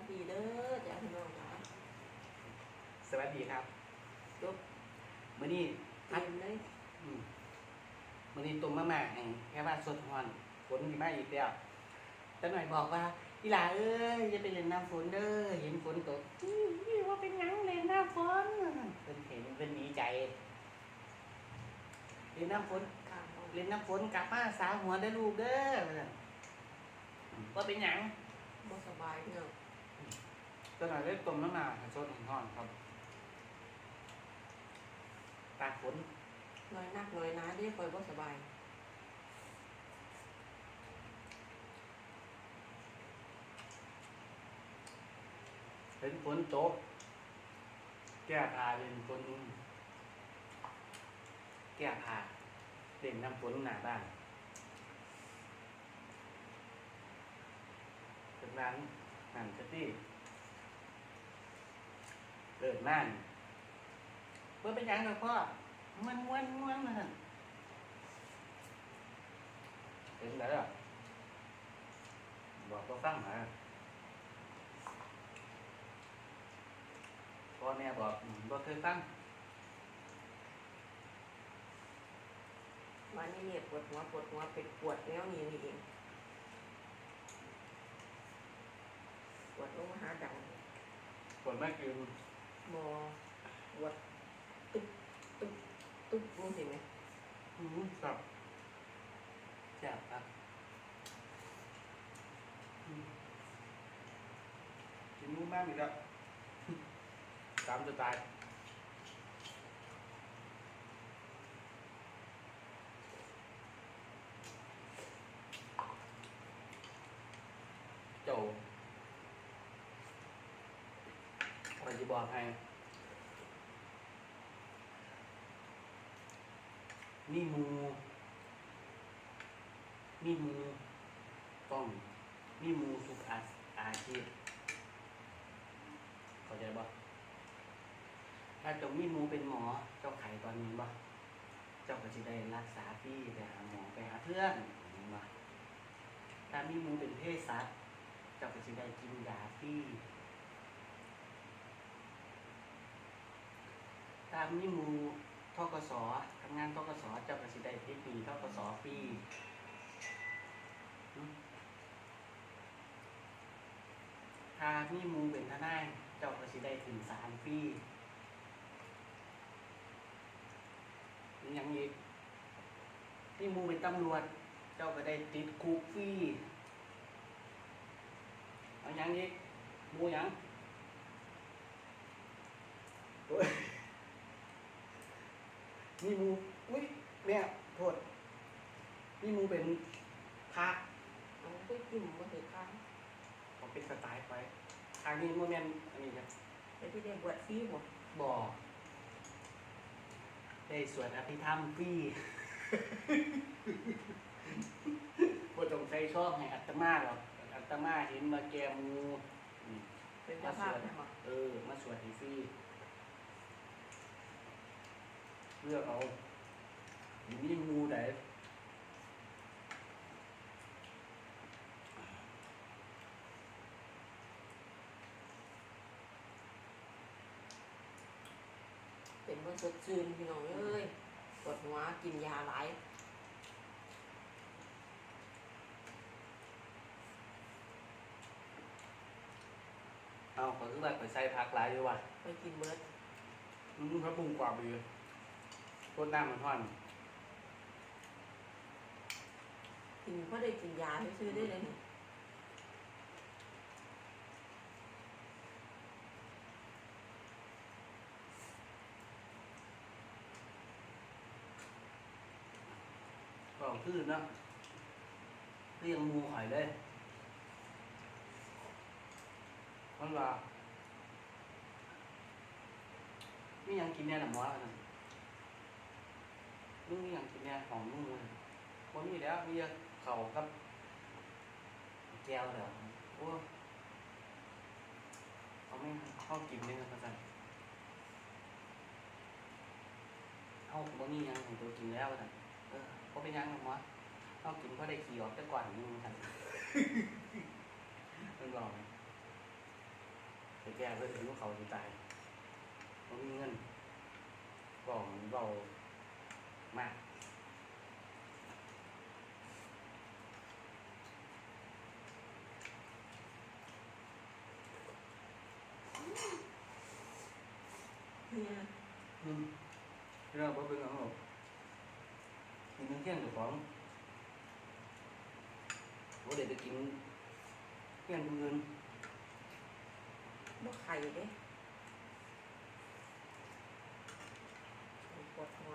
สดีเด้อจ้าพี่น้องจ้าสวัสดีครับจบมื้อนี้เตรียมเลยอืมมื้อนี้ตุ่มมาม่าให้แค่ว่าสดฮ้อนฝนสิมาอีกแล้วแต่หน่อยบอกว่าอีหลาเอ้ยอย่าไปเล่นน้ำฝนเด้อเห็นฝนตกอื้อนี่ว่าเป็นหยังเล่นน้ำฝนเพิ่นเห็นเพิ่นดีใจเล่นน้ำฝนกลางเอาเล่นน้ำฝนกลับมาสาหัวได้อลูกเด้อว่าซั่นว่าเป็นหยัง บ่สบายพี่น้อง ตอนนั้นเล่นต้มน้ำหนาสดห่อนครับตากฝนน้อยนักน้อยหนาเด้คอยบ่สบายเห็นฝนตกแก้ผ้าเล่นฝนแก้ผ้าเล่นน้ำฝนหนาบ้านจากนั้นนั่นก็ที่ เกิดนั่นเพื่อเป็นหยังกับพ่อมันม้วนม้วนมาสั่นเห็นแล้วบอกก็ฟังมาพ่อแม่บอกอืมบ่เคยฟังวันนี้เนี่ยปวดหัวปวดหัวเป็นปวดแล้วนี่นี่เองปวดลงมาหาดังผลไม่คือ มอปวดตึ๊บตึ๊บตึ๊บรู้สิไหมอืมครับแซ่บครับอืมกินมูมากอีกแล้วตามจะตายโจ คอยจะบอกให้ มีมู มีมูต้อง มีมูทุกอาอาชีพเข้าใจบ่ถ้าจงมีมูเป็นหมอเจ้าไข่ตอนนี้บ่เจ้าก็จะได้รักษาฟรีไปหาหมอไปหาเพื่อนเห็นบ่ถ้ามีมูเป็นเภสัชเจ้าก็จะได้กินยาฟ รีถ้ามีหมูทกสทำงานทกสเจ้าก็จะได้ติดหนี้ทกสฟรีถ้ามีหมูเป็นทนายเจ้าก็สิได้ถึงสารฟรีมีหยังอีกมีหมูเป็นตำรวจ เจ้าก็ได้ติดคุกฟรีเอาหยังอีกหมูหยังโอ้ย มีหมูอุ้ยแม่โทษมีหมูเป็นพระเอาไปกินบ่เห็นข้างผมเป็นสไตล์ไปทางนี้โมเมนอันนี้ครับไปที่ได้บวชฟรีบ่บอกได้สวดอภิธรรมฟรีบ่ต้องใส่ชอบให้อัตมาหรอกอัตมาเห็นมาแกหมูอืมเป็นเจ้าภาพนะบ่เออ มาสวดให้ฟรี เลือกเอามีหมูไหนเป็นบ่สดชื่นพี่น้องเอ้ยปวดหัวกินยาหลายเอาขอคือแบบไปใส่ผักหลายด้วยว่ะไปกินเบิดอืมเขาปรุงกว่าไปเลยโคตรน้ำมันท่อนกินเพราะได้กินยาซื้อๆได้เลยนี่ก็คือเนาะเรียงหมูหอยเลยมันว่ามีหยังกินแน่หรอหมอแล้วนั่นมึงมีหยัง กินแน่ของมึงเลยคนนี้แล้วมีเขากับ แก้วเดี๋ยวโอ้เขาไม่เข้ากินเลยนะพระจันเขาบ่มีหยังของตัวกินแล้วพระจันเออก็เป็นยังหรอกหมอต้องกินเพราได้ขี่ออกแต่ก่อนนี่มันทันมันบอกไหมแก้เพื่อถึงเขาสิตายบ่มีเงินบอกเบามาก เนี่ย อืม เรื่องบ่เป็นหยังหรอกกินเที่ยงกับของบ่ได้ไปกินเที่ยงผู้อื่นบ่ไข่เด้ปวดหัว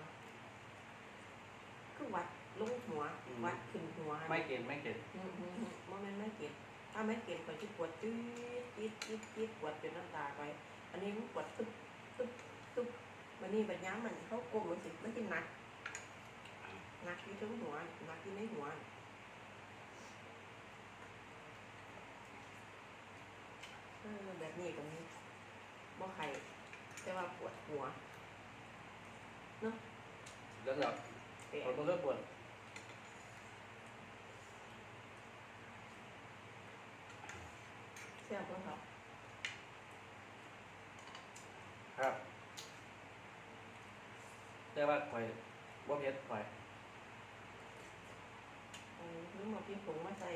คือวัดลงหัว วัดขึ้นหัวไม่เก็นไม่เก็นอืมอืมอืมบ่แม่นไม่เก็บถ้าไม่เก็บก็จะปวดจี๊ดจี๊ดจี๊ดจี๊ดปวดจนน้ำตาไป อันนี้มันปวดตึ๊บตึ๊บตึ๊บ วันนี้บัดย้ำมันเขากลมมันสิมันสิหนักหนักอยู่ทั้งหัวหนักอยู่ในหัวเออแบบนี้ตรงนี้บ่ไข่แต่ว่าปวดหัวแล้วก็แปลปวดบ่เลิกปวดแซ่บบ่ครับครับ แต่ว่าข่อยบ่เผ็ดข่อยเออนึกมาพี่ผงมาใส่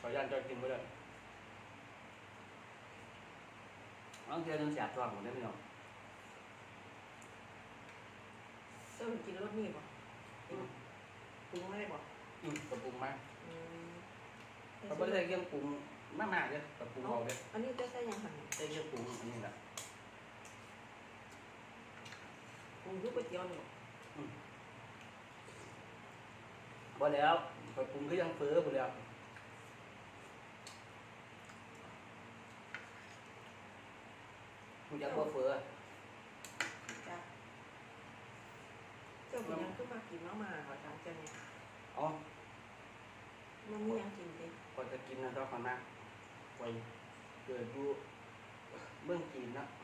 ขอยย่านเจะกินบ่ได้บางเทื่อนึงแสบท้องหมดได้พี่น้องเจ้ากินรสนี่บ่กินปรุงไม่ได้บ่อืมกระปรุงมาอืมเขาบ่ได้ใส่เครื่องปรุงมากๆเด้อกระปรุงเอาเด้อันนี้จะใส่หยังหั่นใส่เครื่องปรุงอันนี้แหละ ปรุงทุกก๋วยเตี๋ยวนี่บ่บ่แล้วกระปรุงคือยังเฟ้อพุ่นแล้วมันจะบ่เฟ้อจ้ะเจ้าเป็นหยังคือมากินมาม่าขอถามเจ้าเนี่ยอ๋อมันมีหยังกินติก่อนจะกินนะต้องขอนะไว้เกิดอยู่เมืองจีนนะอืม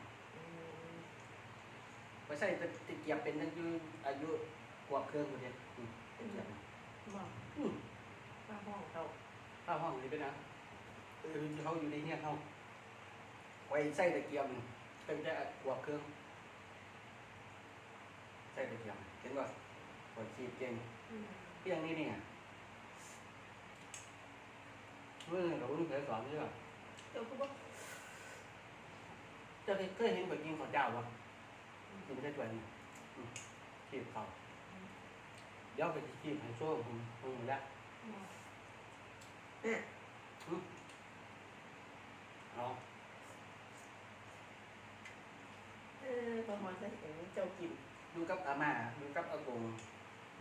ไปใส่ตะเกียบเป็นอายุอายุกว่าเครื่องหมดเลยอืมเป็นแบบนั้นบ่อืมข้าวห้องเจ้าข้าวห้องนี่เป็นนะเออเขาอยู่ในเนี่ยเขาไว้ใส่ตะเกียบเป็นจะกว่าเครื่องใส่ตะเกียบเห็นป่ะกดชีพเก่งอืมเพียงนี้เนี่ยเมื่อเราเพิ่งเคยสอนใช่ป่ะเจ้าคือบ่เจะเคยเห็นกดยิงข้าวเจ้าป่ะ กินได้ตัวนี้อืมชีพเขาเดี๋ยวไปชีพให้โซ่ผมผมหมดแล้วเนี่ยเอาเออพอมาใส่เองเจ้ากินดูกับอาม่าดูกับอากง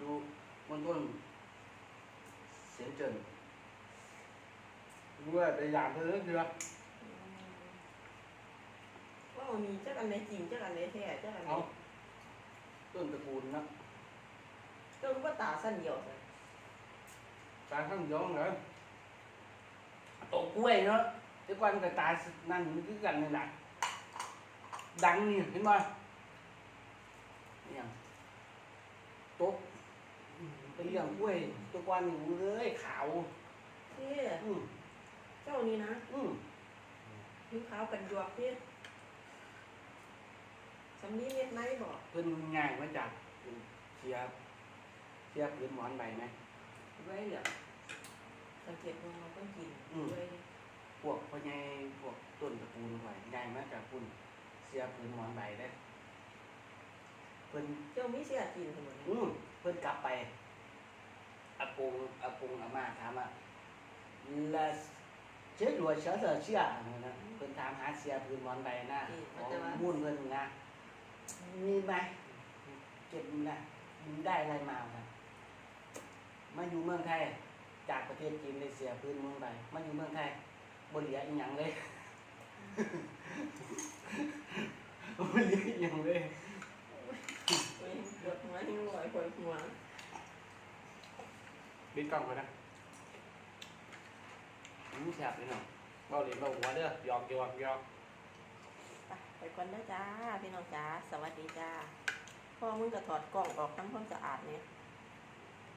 ดูมณฑลเสียงเจินดูว่าไปอย่างเธอเดืออืม ว่าเอามีจักอันไหนจริงจักอันไหนแท้จักอันไหนเอาต้นตระกูลนะเจ้ารู้ว่าตาสั้นเดียวใส่ตาข้างย้องเหรอตกกล้วยเนาะแต่ก่อนกับตานั่นมันคือกันนี่แหละดังนี่เห็นบ่เนี่ยตกไปเลี้ยงกล้วยแตัวก่อนนี่เลยขาว เท่อืมเจ้านี่นะอืมผิวขาวเป็นหยวกเท่ สำนีเม็ดไหนบอกเพิ่นง่ายมาจากเสียเสียพื้นหมอนใบไหม ไว้เหลือสังเกตว่าเราต้องกินอืม ไว้พวกพ่อใหญ่พวกต้นตระกูลไว้ง่ายมาจากคุณเสียพื้นหมอนใบได้เพิ่น เจ้ามีเสียกินทั้งหมดอืมเพิ่นกลับไปอากงอากงอาม่าถามว่าละเชื่อหลัวเชื่อเสือเชื่อนะเพิ่นถามหาเสียพื้นหมอนใบนะของมุ่นเพิ่นนะ มีไหมเก็บนะได้อะไรมาครับมาอยู่เมืองไทยจากประเทศจีนเลยเสียพื้นเมืองใบมาอยู่เมืองไทยบ่เหลืออีหยังเลยบ่เหลืออีหยังเลยโอ้ยปวดหัวหิ้งลอยปวดหัวบิดกล้องก่อนนะอืมแซ่บเลยเนาะเบาเหรียญเบาหัวเด้อหยอกหยอกหยอก ไปก่อนนะจ้า พี่น้องจ้า สวัสดีจ้าพ่อมึงก็ถอดกล้องออกทำความสะอาดเนี่ย